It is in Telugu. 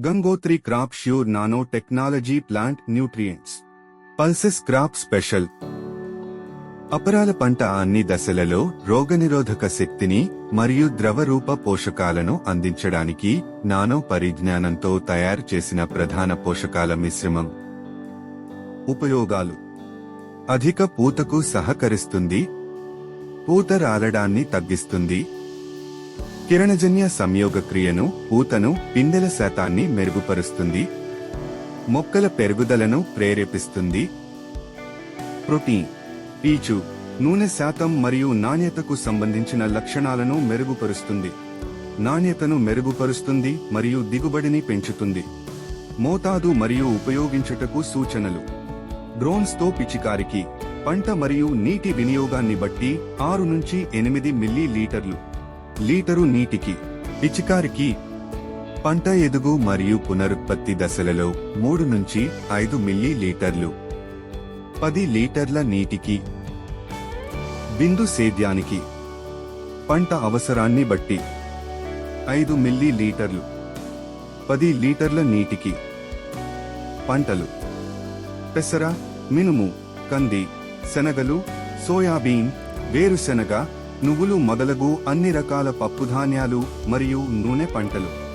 Gangotri crop sure nano technology plant nutrients pulses crop special అపరాల పంట అన్ని దశలలో రోగనిరోధక శక్తిని మరియు ద్రవరూప పోషకాలను అందించడానికి నానో పరిజ్ఞానంతో తయారు చేసిన ప్రధాన పోషకాల మిశ్రమం. ఉపయోగాలు. అధిక పూతకు సహకరిస్తుంది. పూత రాలడాన్ని తగ్గిస్తుంది. కిరణజన్య సంయోగక్రియను పూతను పిందెల శాతాన్ని మెరుగుపరుస్తుంది. మొక్కల పెరుగుదలను ప్రేరేపిస్తుంది. ప్రోటీన్ పీచు నూనె శాతం మరియు నాణ్యతకు సంబంధించిన లక్షణాలను మెరుగుపరుస్తుంది. నాణ్యతను మెరుగుపరుస్తుంది మరియు దిగుబడిని పెంచుతుంది. మోతాదు మరియు ఉపయోగించుటకు సూచనలు. డ్రోన్స్తో పిచికారికి పంట మరియు నీటి వినియోగాన్ని బట్టి ఆరు నుంచి ఎనిమిది మిల్లీ లీటర్లు లీటరు నీటికి పిచికారికి పంట ఎదుగు మరియు పునరుత్పత్తి దశలలో మూడు నుంచి ఐదు మిల్లీ లీటర్లు పది లీటర్ల నీటికి బిందు సేద్యానికి పంట అవసరాన్ని బట్టి ఐదు మిల్లీ లీటర్లు పది లీటర్ల నీటికి పంటలు. పెసర మినుము కంది శనగలు సోయాబీన్ వేరుశెనగ నువ్వులు మొదలగు అన్ని రకాల పప్పుధాన్యాలు మరియు నూనె పంటలు.